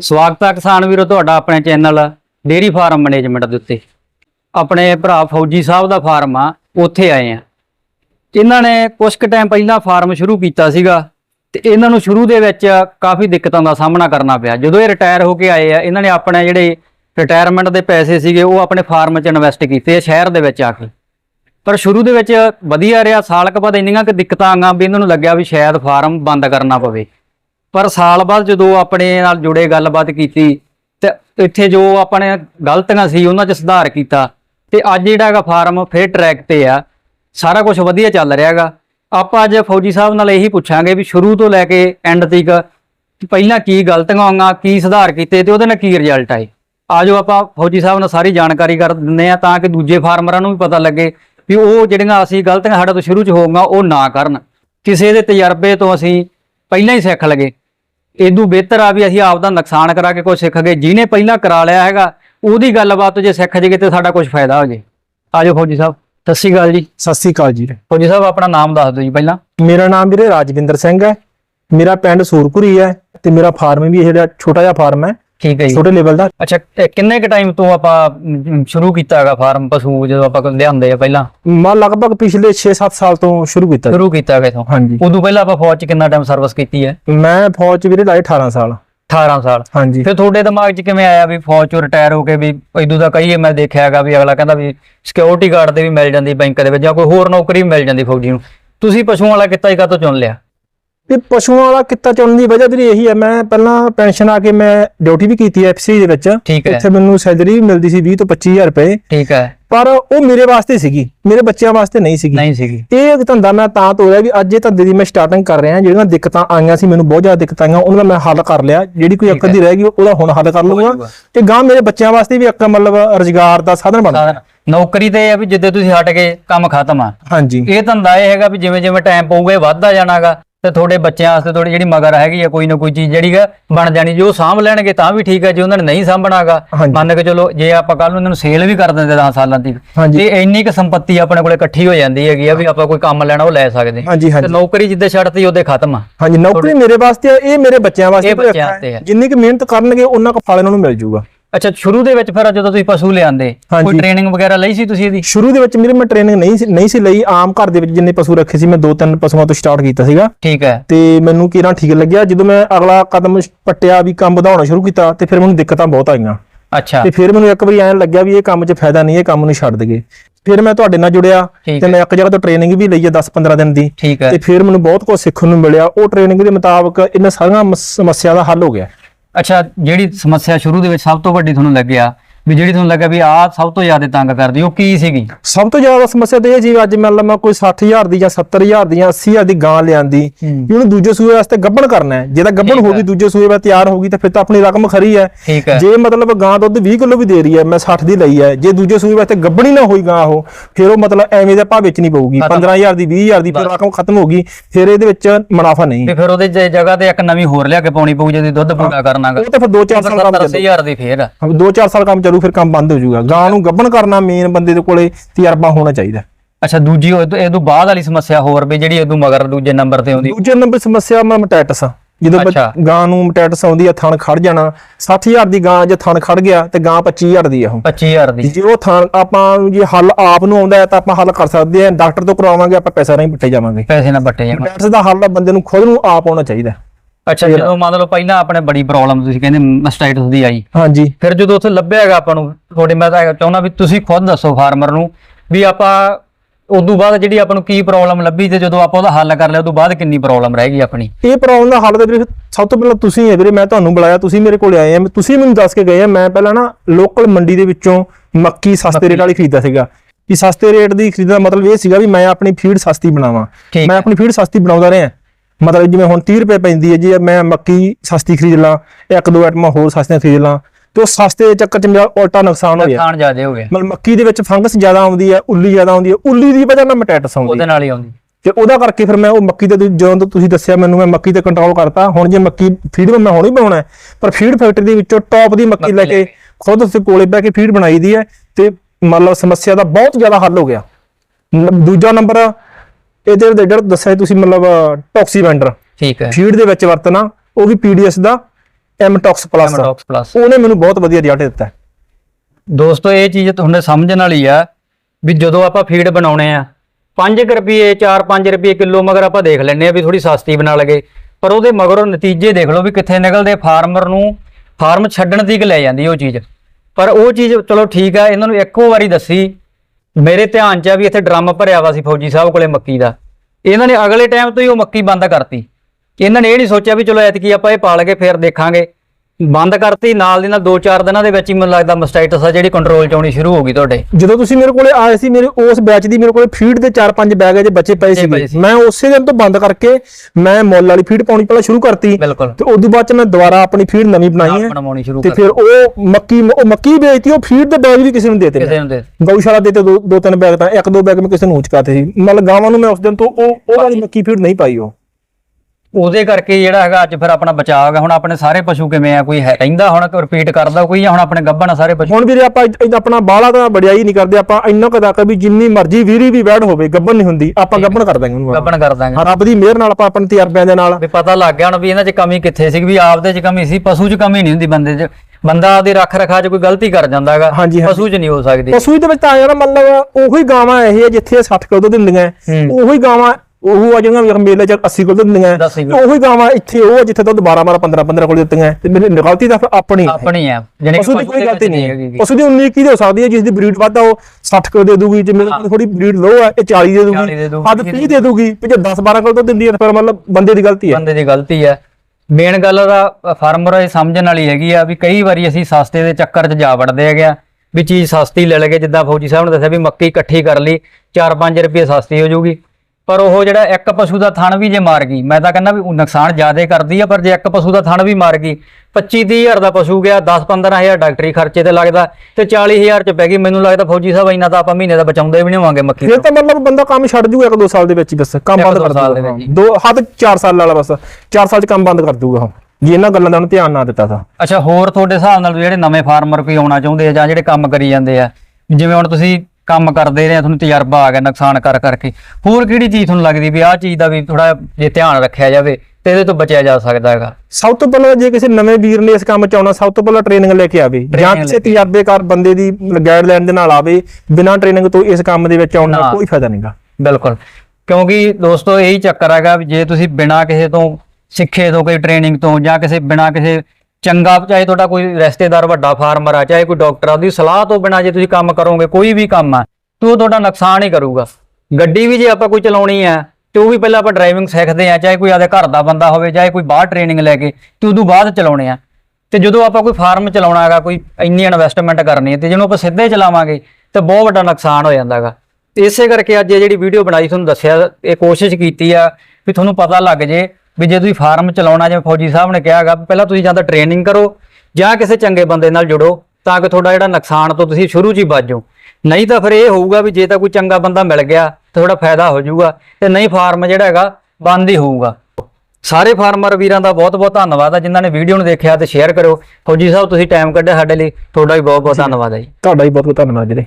ਸਵਾਗਤ ਹੈ ਕਿਸਾਨ ਵੀਰੋ ਤੁਹਾਡਾ ਆਪਣੇ ਚੈਨਲ ਡੇਰੀ ਫਾਰਮ ਮੈਨੇਜਮੈਂਟ ਦੇ ਉੱਤੇ। ਆਪਣੇ ਭਰਾ ਫੌਜੀ ਸਾਹਿਬ ਦਾ ਫਾਰਮ ਆ, ਉੱਥੇ ਆਏ ਆ। ਇਹਨਾਂ ਨੇ ਕੁਝ ਕੁ ਟਾਈਮ ਪਹਿਲਾਂ ਫਾਰਮ ਸ਼ੁਰੂ ਕੀਤਾ ਸੀਗਾ ਤੇ ਇਹਨਾਂ ਨੂੰ ਸ਼ੁਰੂ ਦੇ ਵਿੱਚ ਕਾਫੀ ਦਿੱਕਤਾਂ ਦਾ ਸਾਹਮਣਾ ਕਰਨਾ ਪਿਆ। ਜਦੋਂ ਇਹ ਰਿਟਾਇਰ ਹੋ ਕੇ ਆਏ ਆ, ਇਹਨਾਂ ਨੇ ਆਪਣੇ ਜਿਹੜੇ ਰਿਟਾਇਰਮੈਂਟ ਦੇ ਪੈਸੇ ਸੀਗੇ, ਉਹ ਆਪਣੇ ਫਾਰਮ 'ਚ ਇਨਵੈਸਟ ਕੀਤੇ ਆ ਸ਼ਹਿਰ ਦੇ ਵਿੱਚ ਆ ਕੇ। ਪਰ ਸ਼ੁਰੂ ਦੇ ਵਿੱਚ ਵਧੀਆ ਰਿਹਾ, ਸਾਲ ਕ ਬਾਅਦ ਇੰਨੀਆਂ ਕਿ ਦਿੱਕਤਾਂ ਆਈਆਂ ਵੀ ਇਹਨਾਂ ਨੂੰ ਲੱਗਿਆ ਵੀ ਸ਼ਾਇਦ ਫਾਰਮ ਬੰਦ ਕਰਨਾ ਪਵੇ। ਪਰ ਸਾਲ ਬਾਅਦ ਜਦੋਂ ਆਪਣੇ ਨਾਲ ਜੁੜੇ, ਗੱਲਬਾਤ ਕੀਤੀ, ਤੇ ਇੱਥੇ ਜੋ ਆਪਣੇ ਗਲਤੀਆਂ ਸੀ ਉਹਨਾਂ 'ਚ ਸੁਧਾਰ ਕੀਤਾ ਤੇ ਅੱਜ ਜਿਹੜਾ ਹੈਗਾ ਫਾਰਮ ਫਿਰ ਟਰੈਕ ਤੇ ਆ, ਸਾਰਾ ਕੁਝ ਵਧੀਆ ਚੱਲ ਰਿਹਾ ਹੈਗਾ। ਆਪਾਂ ਅੱਜ ਫੌਜੀ ਸਾਹਿਬ ਨਾਲ ਇਹੀ ਪੁੱਛਾਂਗੇ ਵੀ ਸ਼ੁਰੂ ਤੋਂ ਲੈ ਕੇ ਐਂਡ ਤੱਕ ਪਹਿਲਾਂ ਕੀ ਗਲਤੀਆਂ ਹੋਈਆਂ, ਕੀ ਸੁਧਾਰ ਕੀਤੇ ਤੇ ਉਹਦੇ ਨਾਲ ਕੀ ਰਿਜ਼ਲਟ ਆਏ। ਆਜੋ ਆਪਾਂ ਫੌਜੀ ਸਾਹਿਬ ਨਾਲ ਸਾਰੀ ਜਾਣਕਾਰੀ ਕਰ ਦਿੰਦੇ ਆ ਤਾਂ ਕਿ ਦੂਜੇ ਫਾਰਮਰਾਂ ਨੂੰ ਵੀ ਪਤਾ ਲੱਗੇ ਵੀ ਉਹ ਜਿਹੜੀਆਂ ਅਸੀਂ ਗਲਤੀਆਂ ਸਾਡੇ ਤੋਂ ਸ਼ੁਰੂ ਚ ਹੋਊਗਾ ਉਹ ਨਾ ਕਰਨ। ਕਿਸੇ ਦੇ ਤਜਰਬੇ ਤੋਂ ਅਸੀਂ ਪਹਿਲਾਂ ਹੀ ਸਿੱਖ ਲਗੇ। ਇਦੋਂ ਬਿਹਤਰ ਆ ਵੀ ਅਸੀਂ ਆਪ ਦਾ ਨੁਕਸਾਨ ਕਰਾ ਕੇ ਕੁਝ ਸਿੱਖ ਗਏ। ਜਿਹਨੇ ਪਹਿਲਾਂ ਕਰਾ ਲਿਆ ਹੈਗਾ ਉਹਦੀ ਗੱਲਬਾਤ ਜੇ ਸਿੱਖ ਜਗੇ ਤੇ ਸਾਡਾ ਕੁਝ ਫਾਇਦਾ ਹੋ ਜੇ। ਆਜੋ ਫੌਜੀ ਸਾਹਿਬ। ਸਤਿ ਸ਼੍ਰੀ ਅਕਾਲ ਜੀ। ਸਤਿ ਸ੍ਰੀ ਅਕਾਲ ਜੀ। ਫੌਜੀ ਸਾਹਿਬ ਆਪਣਾ ਨਾਮ ਦੱਸ ਦਿਓ ਜੀ ਪਹਿਲਾਂ। ਮੇਰਾ ਨਾਮ ਵੀਰੇ ਰਾਜਵਿੰਦਰ ਸਿੰਘ ਹੈ। ਮੇਰਾ ਪਿੰਡ ਸੂਰਪੁਰੀ ਹੈ ਤੇ ਮੇਰਾ ਫਾਰਮ ਵੀ ਇਹ ਜਿਹੜਾ ਛੋਟਾ ਜਿਹਾ ਫਾਰਮ ਹੈ। ਠੀਕ ਹੈ ਜੀ। ਛੋਟੇ ਲੈਵਲ ਦਾ। ਅੱਛਾ ਇਹ ਕਿੰਨੇ ਕ ਟਾਈਮ ਤੋਂ ਆਪਾਂ ਅਮ, ਸ਼ੁਰੂ ਕੀਤਾ ਹੈਗਾ ਫਾਰਮ ਪਸ਼ੂ ਜਦੋਂ ਆਪਾਂ ਲਿਆਂਦੇ ਆ ਪਹਿਲਾਂ? ਮੈਂ ਲਗਭਗ ਪਿਛਲੇ 6-7 ਸਾਲ ਤੋਂ ਸ਼ੁਰੂ ਕੀਤਾ ਜੀ। ਸ਼ੁਰੂ ਕੀਤਾ ਹੈਗਾ ਇਥੋਂ। ਹਾਂਜੀ। ਉਦੋਂ ਪਹਿਲਾਂ ਆਪਾਂ ਫੌਜ ਚ ਕਿੰਨਾ ਟਾਈਮ ਸਰਵਿਸ ਕੀਤੀ ਹੈ? ਮੈਂ ਫੌਜ ਚ ਵੀਰੇ ਲਾਏ 18 ਸਾਲ। 18 ਸਾਲ। ਹਾਂਜੀ। ਫਿਰ ਤੁਹਾਡੇ ਦਿਮਾਗ 'ਚ ਕਿਵੇਂ ਆਇਆ ਵੀ ਫੌਜ ਚੋਂ ਰਿਟਾਇਰ ਹੋ ਕੇ ਵੀ ਇਦੋਂ ਦਾ ਕਹੀਏ ਮੈਂ ਦੇਖਿਆ ਹੈਗਾ ਵੀ ਅਗਲਾ ਕਹਿੰਦਾ ਵੀ ਸਿਕਿਉਰਿਟੀ ਗਾਰਡ ਦੇ ਵੀ ਮਿਲ ਜਾਂਦੀ ਬੈਂਕ ਦੇ ਵਿੱਚ ਜਾਂ ਕੋਈ ਹੋਰ ਨੌਕਰੀ ਵੀ ਮਿਲ ਜਾਂਦੀ ਫੌਜੀ ਨੂੰ। ਤੁਸੀਂ ਪਸ਼ੂਆਂ ਵਾਲਾ ਕਿੱਤਾ ਹੀ ਕਾਹਤੋਂ ਚੁਣ ਲਿਆ? ਤੇ ਪਸ਼ੂਆਂ ਵਾਲਾ ਕਿੱਤਾ ਚੁਣਨ ਦੀ ਵਜ੍ਹਾ ਵੀਰੇ ਇਹੀ ਹੈ। ਮੈਂ ਪਹਿਲਾਂ ਪੈਨਸ਼ਨ ਆ ਕੇ ਮੈਂ ਡਿਊਟੀ ਵੀ ਕੀਤੀ ਹੈ ਐਫਸੀ ਦੇ ਵਿੱਚ। ਉੱਥੇ ਮੈਨੂੰ ਸੈਲਰੀ ਵੀ ਮਿਲਦੀ ਸੀ 20 ਤੋਂ 25000 ਰੁਪਏ। ਠੀਕ ਹੈ। ਪਰ ਉਹ ਮੇਰੇ ਵਾਸਤੇ ਸੀਗੀ। ਮੇਰੇ ਬੱਚਿਆਂ ਵਾਸਤੇ ਨਹੀਂ ਸੀਗੀ। ਨਹੀਂ ਸੀਗੀ। ਇਹ ਇੱਕ ਧੰਦਾ ਮੈਂ ਤਾਂ ਤੋਰਿਆ ਵੀ ਅੱਜ ਇਹ ਧੰਦੇ ਦੀ ਮੈਂ ਸਟਾਰਟਿੰਗ ਕਰ ਰਿਹਾ। ਜਿਹੜੀਆਂ ਦਿੱਕਤਾਂ ਆਈਆਂ ਸੀ ਮੈਨੂੰ ਬਹੁਤ ਜ਼ਿਆਦਾ ਦਿੱਕਤਾਂ ਆਈਆਂ ਉਹਨਾਂ ਦਾ ਮੈਂ ਹੱਲ ਕਰ ਲਿਆ। ਜਿਹੜੀ ਕੋਈ ਅੱਕਰ ਦੀ ਰਹਿ ਗਈ ਉਹਦਾ ਹੁਣ ਹੱਲ ਕਰ ਜਾਊਗਾ। ਤੇ ਗਾਂ ਮੇਰੇ ਬੱਚਿਆਂ ਵਾਸਤੇ ਵੀ ਇੱਕ ਮਤਲਬ ਰੋਜ਼ਗਾਰ ਦਾ ਸਾਧਨ ਬਣ ਸਾਧਨ। ਨੌਕਰੀ ਤੇ ਇਹ ਆ ਵੀ ਜਿੱਦੇ ਤੁਸੀਂ ਹਟ ਗਏ ਕੰਮ ਖਤਮ ਆ। ਹਾਂਜੀ। ਇਹ ਧੰਦਾ ਇਹ ਹੈਗਾ ਵੀ ਜਿਵੇਂ ਜਿਵੇਂ ਟਾਈਮ ਪਊਗਾ ਇਹ ਵੱਧਦਾ ਜਾਣਾਗਾ। ਤੇ ਤੁਹਾਡੇ ਬੱਚਿਆਂ ਵਾਸਤੇ ਥੋੜੀ ਜਿਹੜੀ ਮਗਰ ਹੈਗੀ ਆ ਕੋਈ ਨਾ ਕੋਈ ਚੀਜ਼ ਜਿਹੜੀ ਗਾ ਬਣ ਜਾਣੀ ਜੇ ਉਹ ਸਾਂਭ ਲੈਣਗੇ ਤਾਂ ਵੀ ਠੀਕ ਹੈ ਜੇ ਉਹਨਾਂ ਨੇ ਨਹੀਂ ਸਾਂਭਣਾਗਾ। ਮੰਨ ਕੇ ਚਲੋ ਜੇ ਆਪਾਂ ਕੱਲ ਨੂੰ ਇਹਨਾਂ ਨੂੰ ਸੇਲ ਵੀ ਕਰ ਦਿੰਦੇ 10 ਸਾਲਾਂ ਦੀ। ਤੇ ਇੰਨੀ ਕੁ ਸੰਪਤੀ ਆਪਣੇ ਕੋਲੇ ਇਕੱਠੀ ਹੋ ਜਾਂਦੀ ਹੈਗੀ ਆ ਵੀ ਆਪਾਂ ਕੋਈ ਕੰਮ ਲੈਣਾ ਉਹ ਲੈ ਸਕਦੇ ਤੇ ਨੌਕਰੀ ਜਿੱਦੇ ਛੱਡਤੀ ਉਹਦੇ ਖਤਮ ਆ ਹਾਂਜੀ ਨੌਕਰੀ ਮੇਰੇ ਵਾਸਤੇ ਇਹ ਮੇਰੇ ਬੱਚਿਆਂ ਵਾਸਤੇ ਹੈ। ਹੈ। ਜਿੰਨੀ ਕੁ ਮਿਹਨਤ ਕਰਨਗੇ ਉਹਨਾਂ ਕੁ ਫਲ ਇਹਨਾਂ ਨੂੰ ਮਿਲ ਜਾਊਗਾ ਅੱਛਾ ਸ਼ੁਰੂ ਦੇ ਵਿੱਚ ਫਿਰ ਜਦੋਂ ਤੁਸੀਂ ਪਸ਼ੂ ਲਿਆਂਦੇ। ਕੋਈ ਹਾਂਜੀ। ਟ੍ਰੇਨਿੰਗ ਵਗੈਰਾ ਲਈ ਸੀ ਤੁਸੀਂ ਇਹਦੀ? ਸ਼ੁਰੂ ਦੇ ਵਿੱਚ ਮੇਰੇ ਮੈਂ ਟ੍ਰੇਨਿੰਗ ਨਹੀਂ ਸੀ ਨਹੀਂ ਸੀ ਲਈ। ਆਮ ਘਰ ਦੇ ਵਿੱਚ ਜਿੰਨੇ ਪਸ਼ੂ ਰੱਖੇ ਸੀ ਮੈਂ ਦੋ ਤਿੰਨ ਪਸ਼ੂਆਂ ਤੋਂ ਸਟਾਰਟ ਕੀਤਾ ਸੀਗਾ। ਠੀਕ ਹੈ। ਤੇ ਮੈਨੂੰ ਕਿਰਾਂ ਠੀਕ ਲੱਗਿਆ? ਜਦੋਂ ਮੈਂ ਅਗਲਾ ਕਦਮ ਪੱਟਿਆ ਵੀ ਕੰਮ ਵਧਾਉਣਾ ਸ਼ੁਰੂ ਕੀਤਾ ਤੇ ਫਿਰ ਮੈਨੂੰ ਦਿੱਕਤਾਂ ਬਹੁਤ ਆਈਆਂ। ਅੱਛਾ। ਤੇ ਫਿਰ ਮੈਨੂੰ ਇੱਕ ਵਾਰੀ ਐਂ ਲੱਗਿਆ ਵੀ ਇਹ ਕੰਮ 'ਚ ਫਾਇਦਾ ਨਹੀਂ ਇਹ ਕੰਮ ਨੂੰ ਛੱਡ ਦਈਏ। ਫਿਰ ਮੈਂ ਤੁਹਾਡੇ ਨਾਲ ਜੁੜਿਆ ਠੀਕ ਤੇ ਮੈਂ ਇੱਕ ਜਗ੍ਹਾ ਤੋਂ ਟ੍ਰੇਨਿੰਗ ਵੀ ਲਈ ਹੈ 10-15 ਦਿਨ ਦੀ। ਠੀਕ ਹੈ। ਤੇ ਫਿਰ ਮੈਨੂੰ ਬਹੁਤ ਕੁਝ ਸਿੱਖਣ ਨੂੰ ਮਿਲਿਆ। ਉਹ ਟ੍ਰੇਨਿੰਗ ਦੇ ਮੁਤਾਬਕ ਇਹਨਾਂ ਸਾਰੀਆਂ ਮਸ- ਸਮੱਸਿਆ ਦਾ ਹੱਲ ਹੋ ਗਿਆ। ਅੱਛਾ ਜਿਹੜੀ ਸਮੱਸਿਆ ਸ਼ੁਰੂ ਦੇ ਵਿੱਚ ਸਭ ਤੋਂ ਵੱਡੀ ਤੁਹਾਨੂੰ ਲੱਗਿਆ ਵੀ ਜਿਹੜੀ ਤੁਹਾਨੂੰ ਲੱਗਾ ਵੀ ਆਹ ਸਭ ਤੋਂ ਜ਼ਿਆਦਾ ਤੰਗ ਕਰਦੀ ਉਹ ਕੀ ਸੀਗੀ? ਸਭ ਤੋਂ ਜ਼ਿਆਦਾ ਸਮੱਸਿਆ ਤੇ ਇਹ ਜੀ ਅੱਜ ਮੰਨ ਲਾ ਮੈਂ ਕੋਈ 60000 ਦੀ ਜਾਂ 70000 ਦੀ ਜਾਂ 80000 ਦੀ ਗਾਂ ਲਿਆਂਦੀ। ਵੀ ਉਹਨੂੰ ਦੂਜੇ ਸੂਏ ਵਾਸਤੇ ਗੱਭਣ ਕਰਨਾ ਹੈ। ਜੇ ਤਾਂ ਗੱਭਣ ਹੋ। ਗਈ ਦੂਜੇ ਸੂਏ ਵਾਸਤੇ ਤਿਆਰ ਹੋ ਗਈ ਤਾਂ ਫਿਰ ਤਾਂ ਆਪਣੀ ਰਕਮ ਖਰੀ ਹੈ। ਜੇ ਮਤਲਬ ਗਾਂ ਦੁੱਧ 20 ਕਿਲੋ ਵੀ ਦੇ ਰਹੀ ਹੈ ਮੈਂ 60 ਦੀ ਲਈ ਹੈ। ਜੇ ਦੂਜੇ ਸੂਏ ਵਾਸਤੇ ਗੱਭਣੀ ਨਾ ਹੋਈ ਗਾਂ ਉਹ ਫਿਰ ਉਹ ਮਤਲਬ ਐਵੇਂ ਦਾ ਭਾਅ ਵੇਚਣੀ ਪਊਗੀ। ਖਤਮ। 15000 ਦੀ 20000 ਦੀ ਫਿਰ ਰਕਮ ਖਤਮ ਹੋ ਗਈ ਫਿਰ ਇਹਦੇ ਵਿੱਚ ਮੁਨਾਫਾ ਨਹੀਂ। ਤੇ ਫਿਰ ਉਹਦੇ ਜ- ਜਗ੍ਹਾ ਤੇ ਇੱਕ ਨਵੀਂ ਹੋਰ ਲਿਆ ਕੇ ਪਾਉਣੀ ਪਊ ਜੇ ਦੁੱਧ ਪੂਰਾ ਕਰਨਾਗਾ ਉਹ ਤਾਂ ਫਿਰ 2-4 ਸਾਲ ਕੰਮ ਚੱਲੂ। 70000 ਦੀ ਫੇਰ। ਆ। 2-4 ਸਾਲ ਕੰਮ ਚੱਲੂ। ਫਿਰ ਕੰਮ ਬੰਦ ਹੋ ਜਾਊਗਾ। ਗਾਂ ਨੂੰ ਗੱਭਣ ਕਰਨਾ ਮੇਨ ਬੰਦੇ ਦੇ ਕੋਲੇ ਤਜਰਬਾ ਹੋਣਾ ਚਾਹੀਦਾ। ਅੱਛਾ ਦੂਜੀ ਉਹ ਤੋਂ- ਇਹ ਤੋਂ ਬਾਅਦ ਵਾਲੀ ਸਮੱਸਿਆ ਹੋਰ ਵੀ ਜਿਹੜੀ ਇਹ ਤੋਂ ਮਗਰ ਦੂਜੇ ਨੰਬਰ ਤੇ ਆਉਂਦੀ। ਦੂਜੇ ਨੰਬਰ ਸਮੱਸਿਆ ਮਟੈਟਸ ਆ। ਜਦੋਂ। ਗਾਂ ਨੂੰ ਮਟੈਟਸ ਆਉਂਦੀ ਆ ਥਣ ਖੜ ਜਾਣਾ। 60000 ਦੀ ਗਾਂ ਜੇ ਥਣ ਖੜ ਗਿਆ ਤੇ ਗਾਂ 25000 ਦੀ ਆ ਉਹ। 25000 ਦੀ। ਜੇ ਉਹ ਥਣ ਆਪਾਂ ਜੇ ਹੱਲ ਆਪ ਨੂੰ ਆਉਂਦਾ ਹੈ ਤਾਂ ਆਪਾਂ ਹੱਲ ਕਰ ਸਕਦੇ ਹਾਂ। ਡਾਕਟਰ ਤੋਂ ਕਰਵਾਵਾਂਗੇ ਆਪਾਂ ਪੈਸਾ ਨਹੀਂ ਪਿੱਟੇ ਜਾਵਾਂਗੇ। ਪੈਸੇ ਨਾ ਬੱਟੇ ਜਾਣ ਮਟੈਟਸ ਦਾ ਹੱਲ ਬੰਦੇ ਨੂੰ ਖੁਦ ਨੂੰ ਆਪ ਆਉਣਾ ਚਾਹੀਦਾ। ਅੱਛਾ ਜਦੋਂ ਮੰਨ ਲਓ ਪਹਿਲਾਂ ਆਪਣੇ ਬੜੀ ਪ੍ਰੋਬਲਮ ਤੁਸੀਂ ਕਹਿੰਦੇ ਮਸਟਾਈਟਸ ਦੀ ਆਈ। ਹਾਂਜੀ। ਫਿਰ ਜਦੋਂ ਉੱਥੇ ਲੱਭਿਆ ਹੈਗਾ ਆਪਾਂ ਨੂੰ ਤੁਹਾਡੇ ਮੈਂ ਤਾਂ ਚਾਹੁੰਦਾ ਵੀ ਤੁਸੀਂ ਖੁਦ ਦੱਸੋ ਫਾਰਮਰ ਨੂੰ ਵੀ ਆਪਾਂ ਉਦੋਂ ਬਾਅਦ ਜਿਹੜੀ ਆਪਾਂ ਨੂੰ ਕੀ ਪ੍ਰੋਬਲਮ ਲੱਭੀ ਤੇ ਜਦੋਂ ਆਪਾਂ ਉਹਦਾ ਹੱਲ ਕਰ ਲਿਆ ਉਦੋਂ ਬਾਅਦ ਕਿੰਨੀ ਪ੍ਰੋਬਲਮ ਰਹਿ ਗਈ ਆਪਣੀ? ਇਹ ਪ੍ਰੋਬਲਮ ਦਾ ਹੱਲ ਤਾਂ ਵੀਰੇ ਸਭ ਤੋਂ ਪਹਿਲਾਂ ਤੁਸੀਂ ਹੈ ਵੀਰੇ ਮੈਂ ਤੁਹਾਨੂੰ ਬੁਲਾਇਆ ਤੁਸੀਂ ਮੇਰੇ ਕੋਲ ਆਏ ਆ ਤੁਸੀਂ ਮੈਨੂੰ ਦੱਸ ਕੇ ਗਏ ਆ ਮੈਂ ਪਹਿਲਾਂ ਨਾ ਲੋਕਲ ਮੰਡੀ ਦੇ ਵਿੱਚੋਂ ਮੱਕੀ ਸਸਤੇ ਰੇਟ ਵਾਲੀ ਖਰੀਦਦਾ ਸੀਗਾ। ਕਿ ਸਸਤੇ ਰੇਟ ਦੀ ਖਰੀਦਣ ਦਾ ਮਤਲਬ ਇਹ ਸੀਗਾ ਵੀ ਮੈਂ ਆਪਣੀ ਫੀਡ ਸਸਤੀ ਬਣਾਵਾਂ। ਮੈਂ ਆਪਣੀ ਫੀਡ ਸਸਤੀ ਬਣਾਉਂਦਾ ਰਿਹਾ। ਮਤਲਬ ਜਿਵੇਂ ਹੁਣ 30 ਰੁਪਏ ਪੈਂਦੀ ਹੈ ਜੇ ਮੈਂ ਮੱਕੀ ਸਸਤੀ ਖਰੀਦ ਲਾਂ ਇੱਕ ਦੋ ਆਈਟਮਾਂ ਹੋਰ ਸਸਤੀਆਂ ਖਰੀਦ ਲਾਂ ਤੇ ਉਹ ਸਸਤੇ ਦੇ ਚੱਕਰ ਚ ਮੇਰਾ ਉਲਟਾ ਨੁਕਸਾਨ ਹੋ ਗਿਆ। ਖਾਣ ਜ਼ਿਆਦੇ ਹੋ ਗਏ ਮਤਲਬ ਮੱਕੀ ਦੇ ਵਿੱਚ ਫੰਗਸ ਜ਼ਿਆਦਾ ਆਉਂਦੀ ਹੈ ਉੱਲੀ ਜ਼ਿਆਦਾ ਆਉਂਦੀ ਹੈ ਉੱਲੀ ਦੀ ਵਜ੍ਹਾ ਨਾਲ ਮਟੈਟਸ ਆਉਂਦੀ ਉਹਦੇ ਨਾਲ ਹੀ ਆਉਂਦੀ। ਤੇ ਉਹਦਾ ਕਰਕੇ ਫਿਰ ਮੈਂ ਉਹ ਮੱਕੀ ਤੇ ਤੁਸੀਂ- ਜਦੋਂ ਤੋਂ ਤੁਸੀਂ ਦੱਸਿਆ ਮੈਨੂੰ ਮੈਂ ਮੱਕੀ ਤੇ ਕੰਟਰੋਲ ਕਰਤਾ ਹੁਣ ਜੇ ਮੱਕੀ ਫੀਡ ਮੈਂ ਹੁਣ ਹੀ ਬਣਾਉਣਾ ਪਰ ਫੀਡ ਫੈਕਟਰੀ ਦੇ ਵਿੱਚੋਂ ਟੌਪ ਦੀ ਮੱਕੀ ਲੈ ਕੇ ਖੁਦ ਉਸ ਕੋਲੇ ਬਹਿ ਕੇ ਫੀਡ ਬਣਾਈ ਦੀ ਹੈ ਤੇ ਮਤਲਬ ਸਮੱਸਿਆ ਦਾ ਬਹੁਤ ਜ਼ਿਆਦਾ ਹੱਲ ਹੋ ਗਿਆ। ਦੂਜਾ ਨੰਬਰ ਇਹਦੇ ਜਿਹੜਾ ਦੱਸਿਆ ਤੁਸੀਂ ਮਤਲਬ ਟੌਕਸੀ ਵੈਂਡਰ ਠੀਕ ਹੈ। ਫੀਡ ਦੇ ਵਿੱਚ ਵਰਤਣਾ ਉਹ ਵੀ ਪੀਡੀਐਸ ਦਾ ਐਮਟੌਕਸ ਪਲੱਸ ਐਮਟੌਕਸ ਪਲੱਸ ਉਹਨੇ ਮੈਨੂੰ ਬਹੁਤ ਵਧੀਆ ਰਿਜ਼ਲਟ ਦਿੱਤਾ ਦੋਸਤੋ ਇਹ ਚੀਜ਼ ਤੁਹਾਨੂੰ ਸਮਝਣ ਵਾਲੀ ਆ ਵੀ ਜਦੋਂ ਆਪਾਂ ਫੀਡ ਬਣਾਉਣੇ ਆ 5 ਰੁਪਏ 4-5 ਰੁਪਏ ਕਿਲੋ ਮਗਰ ਆਪਾਂ ਦੇਖ ਲੈਂਦੇ ਆ ਵੀ ਥੋੜੀ ਸਸਤੀ ਬਣਾ ਲਗੇ ਪਰ ਉਹਦੇ ਮਗਰੋਂ ਨਤੀਜੇ ਦੇਖ ਲਓ ਵੀ ਕਿੱਥੇ ਨਿਕਲਦੇ ਫਾਰਮਰ ਨੂੰ ਫਾਰਮ ਛੱਡਣ ਦੀ ਲੈ ਜਾਂਦੀ ਉਹ ਚੀਜ਼। ਪਰ ਉਹ ਚੀਜ਼ ਚਲੋ ਠੀਕ ਆ ਇਹਨਾਂ ਨੂੰ ਇੱਕੋ ਵਾਰੀ ਦੱਸੀ ਮੇਰੇ ਧਿਆਨ 'ਚ ਆ ਵੀ ਇੱਥੇ ਡਰਮ ਭਰਿਆ ਵਾ ਸੀ ਫੌਜੀ ਸਾਹਿਬ ਕੋਲੇ ਮੱਕੀ ਦਾ। ਇਹਨਾਂ ਨੇ ਅਗਲੇ ਟਾਈਮ ਤੋਂ ਹੀ ਉਹ ਮੱਕੀ ਬੰਦ ਕਰਤੀ। ਇਹਨਾਂ ਨੇ ਇਹ ਨਹੀਂ ਸੋਚਿਆ ਵੀ ਚਲੋ ਐਤਕੀ ਆਪਾਂ ਇਹ ਪਾਲ ਕੇ ਫੇਰ ਦੇਖਾਂਗੇ। ਬੰਦ ਕਰਤੀ ਨਾਲ ਦੀ ਨਾਲ 2-4 ਦਿਨਾਂ ਦੇ ਵਿੱਚ ਹੀ ਮੈਨੂੰ ਲੱਗਦਾ ਮਸਟਾਈਟਸ ਆ ਜਿਹੜੀ ਕੰਟਰੋਲ ਚ ਆਉਣੀ ਸ਼ੁਰੂ ਹੋ ਗਈ ਤੁਹਾਡੇ। ਜਦੋਂ ਤੁਸੀਂ ਮੇਰੇ ਕੋਲੇ ਆਏ ਸੀ ਮੇਰੇ ਉਸ ਬੈਚ ਦੀ ਮੇਰੇ ਕੋਲੇ ਫੀਡ ਦੇ 4-5 ਬੈਗ ਜੇ ਬੱਚੇ ਪਏ ਸੀ। ਮੈਂ ਉਸੇ ਦਿਨ ਤੋਂ ਬੰਦ ਕਰਕੇ ਮੈਂ ਮੁੱਲ ਵਾਲੀ ਫੀਡ ਪਾਉਣੀ ਪਹਿਲਾਂ ਸ਼ੁਰੂ ਕਰਤੀ। ਤੇ ਉਦੋਂ ਬਾਅਦ ਚ ਮੈਂ ਦੁਬਾਰਾ ਆਪਣੀ ਫੀਡ ਨਵੀਂ ਬਣਾਈ ਹੈ। ਤੇ ਫਿਰ ਉਹ ਮੱਕੀ ਉਹ ਮੱਕੀ ਵੇਚਤੀ ਉਹ ਫੀਡ ਦੇ ਬੈਗ ਵੀ ਕਿਸੇ ਨੂੰ ਦੇਤੇ ਕਿਸੇ ਨੂੰ ਦੇ ਗਊਸ਼ਾਲਾ ਦੇ ਤੇ ਦੋ ਦੋ ਤਿੰਨ ਬੈਗ ਤਾਂ ਇੱਕ ਦੋ ਬੈਗ ਮੈਂ ਕਿਸੇ ਨੂੰ ਉਚਕਾਤੇ ਸੀ। ਮਤਲਬ ਗਾਵਾਂ ਨੂੰ ਮੈਂ ਉਸ ਦਿਨ ਤੋਂ ਉਹ ਉਹ ਵਾਲੀ ਮੱਕੀ ਫੀਡ ਨਹੀਂ ਪਾਈ ਉਹ। ਉਹਦੇ ਕਰਕੇ ਜਿਹੜਾ ਹੈਗਾ ਅੱਜ ਫਿਰ ਆਪਣਾ ਬਚਾਅ ਹੈਗਾ ਹੁਣ ਆਪਣੇ ਸਾਰੇ ਪਸ਼ੂ ਕਿਵੇਂ ਆ? ਕੋਈ ਹੈ ਰਹਿੰਦਾ ਹੁਣ ਰਿਪੀਟ ਕਰਦਾ ਕੋਈ ਆ ਹੁਣ ਆਪਣੇ ਗੱਭਣ ਆ ਸਾਰੇ ਪਸ਼ੂ? ਹੁਣ ਵੀਰੇ ਆਪਾਂ ਇੱਧ ਆਪਣਾ ਬਾਹਲਾ ਤਾਂ ਵਡਿਆਈ ਨਹੀਂ ਕਰਦੇ ਆਪਾਂ ਇੰਨਾ ਕੁ ਤੱਕ ਵੀ ਜਿੰਨੀ ਮਰਜ਼ੀ ਵੀਰੀ ਵੀ ਵੈੜ ਹੋਵੇ ਗੱਬਣ ਨਹੀਂ ਹੁੰਦੀ ਆਪਾਂ ਗੱਬਣ ਕਰ ਦਾਂਗੇ ਉਹਨੂੰ। ਗੱਭਣ ਕਰ ਦਾਂਗੇ। ਹਾਂ, ਰੱਬ ਦੀ ਮਿਹਰ ਨਾਲ ਆਪਾਂ ਆਪਣੇ ਤਜਰਬਿਆਂ ਦੇ ਨਾਲ। ਵੀ ਪਤਾ ਲੱਗ ਗਿਆ ਹੁਣ ਵੀ ਇਹਨਾਂ 'ਚ ਕਮੀ ਕਿੱਥੇ ਸੀ ਵੀ ਆਪਦੇ 'ਚ ਕਮੀ ਸੀ ਪਸ਼ੂ 'ਚ ਕਮੀ ਨਹੀਂ ਹੁੰਦੀ ਬੰਦੇ 'ਚ। ਬੰਦਾ ਆਪਦੀ ਰੱਖ ਰਖਾ 'ਚ ਕੋਈ ਗਲਤੀ ਕਰ ਜਾਂਦਾ ਹੈਗਾ ਹਾਂਜੀ, ਹਾਂਜੀ। ਪਸ਼ੂ 'ਚ ਨਹੀਂ ਹੋ ਸਕਦੀ। ਪਸ਼ੂ ਦੇ ਵਿੱਚ ਤਾਂ ਯਾਰ ਮਤਲਬ ਉਹੀ ਗਾਵਾਂ ਇਹ ਜਿੱਥੇ 60 ਕਿਲੋ ਦੁੱਧ ਦਿੰਦੀਆਂ। ਹੂੰ। ਉਹੀ ਗਾਵਾਂ ਉਹ ਆ ਜਿਹੜੀਆਂ ਵੀ ਮੇਲੇ ਚ 80 ਕਿਲੋ ਦਿੰਦੀਆਂ ਦਸ ਕਿੱਲੋ। ਉਹੀ ਗਾਵਾਂ ਇੱਥੇ ਉਹ ਆ ਜਿੱਥੇ ਦੁੱਧ 12 12 15 15 ਕਿਲੋ ਦਿੱਤੀਆਂ ਤੇ ਮੇਰੀ ਗਲਤੀ ਤਾਂ ਫਿਰ ਆਪਣੀ ਹੈ। ਆਪਣੀ ਆ ਜਾਣੀ ਪਸ਼ੂ ਦੀ ਕੋਈ ਗਲਤੀ ਨਹੀਂ ਹੈਗੀ ਹੈ ਪਸ਼ੂ ਦੀ 19 ਕੀ ਦੇ ਹੋ ਸਕਦੀ ਹੈ ਜਿਸ ਦੀ ਬਰੀਡ ਵੱਧ ਆ ਉਹ 60 ਕਿਲੋ ਦੇ ਦੂਗੀ ਜੇ ਮੇਰੇ ਕੋਲ ਥੋੜੀ ਬਰੀਡ ਲੋ ਆ ਇਹ 40 ਦੇ 40 ਦੇ ਦੂਗੀ ਦੂਗੀ। ਹੱਦ 30 ਦੇ ਦੂਗੀ ਤੇ ਜੇ 10 12 ਕਿਲੋ ਦਿੰਦੀ ਹੈ ਤਾਂ ਫਿਰ ਮਤਲਬ ਬੰਦੇ ਦੀ ਗਲਤੀ ਹੈ ਬੰਦੇ ਦੀ ਗਲਤੀ ਹੈ ਮੇਨ ਗੱਲ ਦਾ ਫਾਰਮਰ ਇਹ ਸਮਝਣ ਵਾਲੀ ਹੈਗੀ ਆ ਵੀ ਕਈ ਵਾਰੀ ਅਸੀਂ ਸਸਤੇ ਦੇ ਚੱਕਰ 'ਚ ਜਾ ਵੜਦੇ ਹੈਗੇ ਆ ਵੀ ਚੀਜ਼ ਸਸਤੀ ਲੈ ਲਗੇ ਜਿੱਦਾਂ ਫੌਜੀ ਸਾਹਿਬ ਨੇ ਦੱਸਿਆ ਵੀ ਮੱਕੀ ਇਕੱਠੀ ਕਰ ਲਈ 4-5 ਰੁਪਏ ਸਸਤੀ ਹੋ ਜਾਊਗੀ ਪਰ ਉਹ ਜਿਹੜਾ ਇੱਕ ਪਸ਼ੂ ਦਾ ਥਣ ਵੀ ਜੇ ਮਾਰ ਗਈ ਮੈਂ ਤਾਂ ਕਹਿੰਦਾ ਵੀ ਉਹ ਨੁਕਸਾਨ ਜ਼ਿਆਦਾ ਕਰਦੀ ਆ ਪਰ ਜੇ ਇੱਕ ਪਸ਼ੂ ਦਾ ਥਣ ਵੀ ਮਾਰ ਗਈ 25 ਹਜ਼ਾਰ ਦਾ ਪਸ਼ੂ ਗਿਆ 10-15000 ਡਾਕਟਰੀ ਖਰਚੇ ਤੇ ਲੱਗਦਾ ਤੇ 40000 ਚ ਪੈ ਗਈ ਮੈਨੂੰ ਲੱਗਦਾ ਫੌਜੀ ਸਾਹਿਬ ਇੰਨਾ ਤਾਂ ਆਪਾਂ ਮਹੀਨੇ ਦਾ ਬਚਾਉਂਦੇ ਵੀ ਨਹੀਂ ਹੋਵਾਂਗੇ ਮੱਕੀ ਫਿਰ ਤੋਂ ਮਤਲਬ ਬੰਦਾ ਕੰਮ ਛੱਡ ਜੂਗਾ ਇੱਕ ਦੋ ਸਾਲ ਦੇ ਵਿੱਚ ਹੀ ਬਸ ਕੰਮ ਬੰਦ ਕਰ ਦੂਗਾ। ਦੋ ਹੱਦ 4 ਸਾਲ ਵਾਲਾ ਬਸ 4 ਸਾਲ ਚ ਕੰਮ ਬੰਦ ਕਰ ਦੂਗਾ ਉਹ। ਜੇ ਇਹਨਾਂ ਗੱਲਾਂ ਦਾ ਉਹਨੂੰ ਧਿਆਨ ਨਾ ਦਿੱਤਾ ਤਾਂ। ਅੱਛਾ ਹੋਰ ਤੁਹਾਡੇ ਹਿਸਾਬ ਨਾਲ ਜਿਹੜੇ ਨਵੇਂ ਫਾਰਮਰ ਕੋਈ ਆਉਣਾ ਚਾਹੁੰਦੇ ਆ ਜਾਂ ਜਿਹੜੇ ਕੰਮ ਕਰੀ ਜਾਂਦੇ ਆ ਜਿਵੇਂ ਹੁਣ ਤੁਸੀਂ ਕੰਮ ਕਰਦੇ ਰਹੇ ਤੁਹਾਨੂੰ ਤਜਰਬਾ ਆ ਗਿਆ ਨੁਕਸਾਨ ਕਰ ਕਰਕੇ। ਹੋਰ ਕਿਹੜੀ ਚੀਜ਼ ਤੁਹਾਨੂੰ ਲੱਗਦੀ ਵੀ ਆਹ ਚੀਜ਼ ਦਾ ਵੀ ਥੋੜਾ ਜੇ ਧਿਆਨ ਰੱਖਿਆ ਜਾਵੇ ਤੇ ਇਹਦੇ ਤੋਂ ਬਚਿਆ ਜਾ ਸਕਦਾ ਹੈਗਾ? ਸਭ ਤੋਂ ਪਹਿਲਾਂ ਜੇ ਕਿਸੇ ਨਵੇਂ ਵੀਰ ਨੇ ਇਸ ਕੰਮ 'ਚ ਆਉਣਾ ਸਭ ਤੋਂ ਪਹਿਲਾਂ ਟ੍ਰੇਨਿੰਗ ਲੈ ਕੇ ਆਵੇ। ਜਾਂ ਕਿਸੇ ਤਜਰਬੇਕਾਰ ਬੰਦੇ ਦੀ ਗਾਈਡਲਾਈਨ ਦੇ ਨਾਲ ਆਵੇ ਬਿਨਾਂ ਟ੍ਰੇਨਿੰਗ ਤੋਂ ਇਸ ਕੰਮ ਦੇ ਵਿੱਚ ਆਉਣ ਦਾ। ਕੋਈ ਫਾਇਦਾ ਨਹੀਂਗਾ ਬਿਲਕੁਲ। ਕਿਉਂਕਿ ਦੋਸਤੋ ਇਹੀ ਚੱਕਰ ਹੈਗਾ ਜੇ ਤੁਸੀਂ ਬਿਨਾਂ ਕਿਸੇ ਤੋਂ ਸਿੱਖੇ ਤੋਂ ਕੋਈ ਟ੍ਰੇਨਿੰਗ ਤੋਂ ਜਾਂ ਕਿਸੇ ਬਿਨਾਂ ਕਿਸੇ ਚੰਗਾ, ਚਾਹੇ ਤੁਹਾਡਾ ਕੋਈ ਰਿਸ਼ਤੇਦਾਰ ਵੱਡਾ ਫਾਰਮਰ ਆ, ਚਾਹੇ ਕੋਈ ਡਾਕਟਰ ਆ, ਉਹਦੀ ਸਲਾਹ ਤੋਂ ਬਿਨਾਂ ਜੇ ਤੁਸੀਂ ਕੰਮ ਕਰੋਗੇ, ਕੋਈ ਵੀ ਕੰਮ ਆ, ਤੇ ਉਹ ਤੁਹਾਡਾ ਨੁਕਸਾਨ ਹੀ ਕਰੂਗਾ। ਗੱਡੀ ਵੀ ਜੇ ਆਪਾਂ ਕੋਈ ਚਲਾਉਣੀ ਆ, ਤੇ ਉਹ ਵੀ ਪਹਿਲਾਂ ਆਪਾਂ ਡਰਾਈਵਿੰਗ ਸਿੱਖਦੇ ਆ, ਚਾਹੇ ਕੋਈ ਆਦੇ ਘਰ ਦਾ ਬੰਦਾ ਹੋਵੇ ਚਾਹੇ ਕੋਈ ਬਾਹਰ ਟ੍ਰੇਨਿੰਗ ਲੈ ਕੇ, ਤੇ ਉਦੋਂ ਬਾਅਦ ਚਲਾਉਣੇ ਆ। ਤੇ ਜਦੋਂ ਆਪਾਂ ਕੋਈ ਫਾਰਮ ਚਲਾਉਣਾ ਹੈਗਾ, ਕੋਈ ਇੰਨੀ ਇਨਵੈਸਟਮੈਂਟ ਕਰਨੀ ਹੈ ਤੇ ਜਿਹਨੂੰ ਆਪਾਂ ਸਿੱਧੇ ਚਲਾਵਾਂਗੇ, ਤੇ ਬਹੁਤ ਵੱਡਾ ਨੁਕਸਾਨ ਹੋ ਜਾਂਦਾ ਹੈਗਾ। ਇਸੇ ਕਰਕੇ ਅੱਜ ਇਹ ਜਿਹੜੀ ਵੀਡੀਓ ਬਣਾਈ, ਤੁਹਾਨੂੰ ਦੱਸਿਆ, ਇਹ ਕੋਸ਼ਿਸ਼ ਕੀਤੀ ਆ, ਵੀ ਤੁਹਾਨੂੰ ਪਤਾ ਲੱਗ ਜੇ ਵੀ ਜੇ ਤੁਸੀਂ ਫਾਰਮ ਚਲਾਉਣਾ, ਜਿਵੇਂ ਫੌਜੀ ਸਾਹਿਬ ਨੇ ਕਿਹਾ ਹੈਗਾ ਪਹਿਲਾਂ ਤੁਸੀਂ ਜਾਂ ਤਾਂ ਟ੍ਰੇਨਿੰਗ ਕਰੋ ਜਾਂ ਕਿਸੇ ਚੰਗੇ ਬੰਦੇ ਨਾਲ ਜੁੜੋ ਤਾਂ ਕਿ ਤੁਹਾਡਾ ਜਿਹੜਾ ਨੁਕਸਾਨ ਤੋਂ ਤੁਸੀਂ ਸ਼ੁਰੂ 'ਚ ਹੀ ਬਚ ਜਾਓ। ਨਹੀਂ ਤਾਂ ਫਿਰ ਇਹ ਹੋਊਗਾ ਵੀ ਜੇ ਤਾਂ ਕੋਈ ਚੰਗਾ ਬੰਦਾ ਮਿਲ ਗਿਆ ਤਾਂ ਤੁਹਾਡਾ ਫਾਇਦਾ ਹੋ ਜਾਊਗਾ ਤੇ ਨਹੀਂ ਫਾਰਮ ਜਿਹੜਾ ਹੈਗਾ ਬੰਦ ਹੀ ਹੋਊਗਾ। ਸਾਰੇ ਫਾਰਮਰ ਵੀਰਾਂ ਦਾ ਬਹੁਤ ਬਹੁਤ ਧੰਨਵਾਦ ਆ, ਜਿਨ੍ਹਾਂ ਨੇ ਵੀਡੀਓ ਨੂੰ ਦੇਖਿਆ ਤੇ ਸ਼ੇਅਰ ਕਰਿਓ। ਫੌਜੀ ਸਾਹਿਬ, ਤੁਸੀਂ ਟਾਈਮ ਕੱਢਿਆ ਸਾਡੇ ਲਈ। ਤੁਹਾਡਾ ਵੀ ਬਹੁਤ ਬਹੁਤ ਧੰਨਵਾਦ ਹੈ ਜੀ। ਤੁਹਾਡਾ ਵੀ ਬਹੁਤ ਬਹੁਤ ਧੰਨਵਾਦ ਜੀ।